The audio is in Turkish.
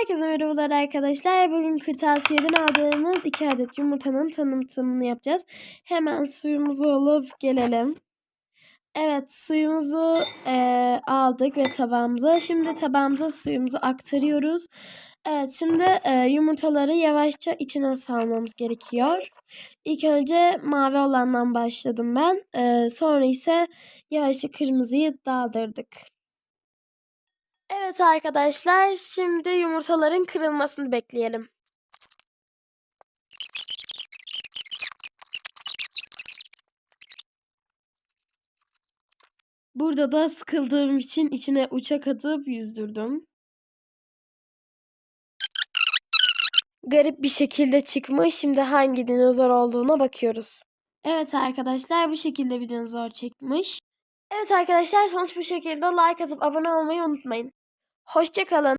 Herkese merhabalar arkadaşlar. Bugün kırtasiyeden aldığımız iki adet yumurtanın tanıtımını yapacağız. Hemen suyumuzu alıp gelelim. Evet suyumuzu eee, aldık ve tabağımıza. Şimdi tabağımıza suyumuzu aktarıyoruz. Evet şimdi eee, yumurtaları yavaşça içine salmamız gerekiyor. İlk önce mavi olandan başladım ben. Eee, sonra ise yavaşça kırmızıyı daldırdık. Evet arkadaşlar, şimdi yumurtaların kırılmasını bekleyelim. Burada da sıkıldığım için içine uçak atıp yüzdürdüm. Garip bir şekilde çıkmış. Şimdi hangi dinozor olduğuna bakıyoruz. Evet arkadaşlar, bu şekilde bir dinozor çekmiş. Evet arkadaşlar, sonuç bu şekilde. Like atıp abone olmayı unutmayın. Hoşçakalın.